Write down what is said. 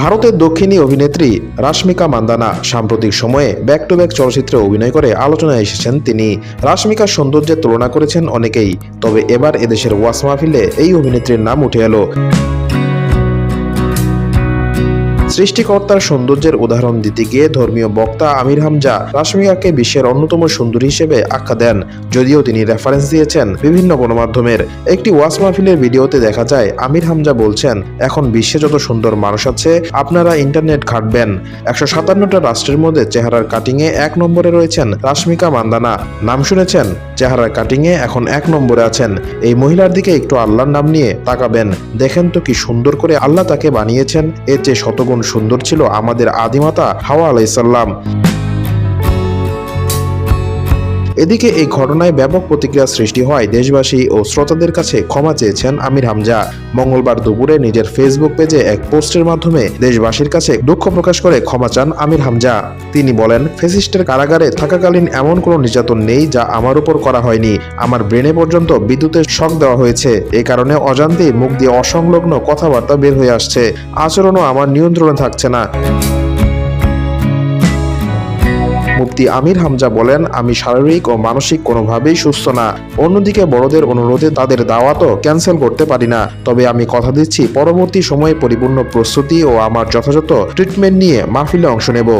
ভারতের দক্ষিণী অভিনেত্রী রাশমিকা মান্দানা সাম্প্রতিক সময়ে ব্যাক টু ব্যাক চলচ্চিত্রে অভিনয় করে আলোচনায় এসেছেন তিনি। রাশমিকার সৌন্দর্যের তুলনা করেছেন অনেকেই, তবে এবার এদেশের ওয়াস মাহফিলে এই অভিনেত্রীর নাম উঠে এলো। সৃষ্টিকর্তার সৌন্দর্যের উদাহরণ দিতে গিয়ে ধর্মীয় বক্তা আমির হামজা রাশমিকাকে বিশ্বের অন্যতম সুন্দরী হিসেবে আখ্যা দেন। যদিও তিনি রেফারেন্স দিয়েছেন বিভিন্ন গণমাধ্যমের। একটি ওয়াস মাহফিলের ভিডিওতে দেখা যায়, আমির হামজা বলছেন, এখন বিশ্বে যত সুন্দর মানুষ আছে, আপনারা ইন্টারনেট ঘাটবেন। একশো সাতান্নটা রাষ্ট্রের মধ্যে চেহারার কাটিংয়ে এক নম্বরে রয়েছেন রাশমিকা মান্দানা। নাম শুনেছেন? চেহারার কাটিংয়ে এখন এক নম্বরে আছেন। এই মহিলার দিকে একটু আল্লাহর নাম নিয়ে তাকাবেন। দেখেন তো কি সুন্দর করে আল্লাহ তাকে বানিয়েছেন। এর চেয়ে শতগুণ সুন্দর ছিল আমাদের আদিমাতা হাওয়া আলাইসাল্লাম এদিকে এই ঘটনায় ব্যাপক প্রতিক্রিয়া সৃষ্টি হয় দেশবাসী ও শ্রোতাদের কাছে। ক্ষমা চেয়েছেন আমির হামজা। মঙ্গলবার দুপুরে নিজের ফেসবুক পেজে এক পোস্টের মাধ্যমে দেশবাসীর কাছে দুঃখ প্রকাশ করে ক্ষমা চান আমির হামজা। তিনি বলেন, ফেসিস্টের কারাগারে থাকাকালীন এমন কোনো নির্যাতন নেই যা আমার উপর করা হয়নি। আমার ব্রেনে পর্যন্ত বিদ্যুতের শক দেওয়া হয়েছে। এ কারণে অজান্তেই মুখ দিয়ে অসংলগ্ন কথাবার্তা বের হয়ে আসছে। আচরণও আমার নিয়ন্ত্রণে থাকছে না। মুফতি আমির হামজা বলেন, আমি শারীরিক ও মানসিক কোনোভাবেই সুস্থ না। অন্যদিকে বড়দের অনুরোধে তাদের দাওয়াতও ক্যান্সেল করতে পারি না। তবে আমি কথা দিচ্ছি, পরবর্তী সময়ে পরিপূর্ণ প্রস্তুতি ও আমার যথাযথ ট্রিটমেন্ট নিয়ে মাহফিলে অংশ নেব।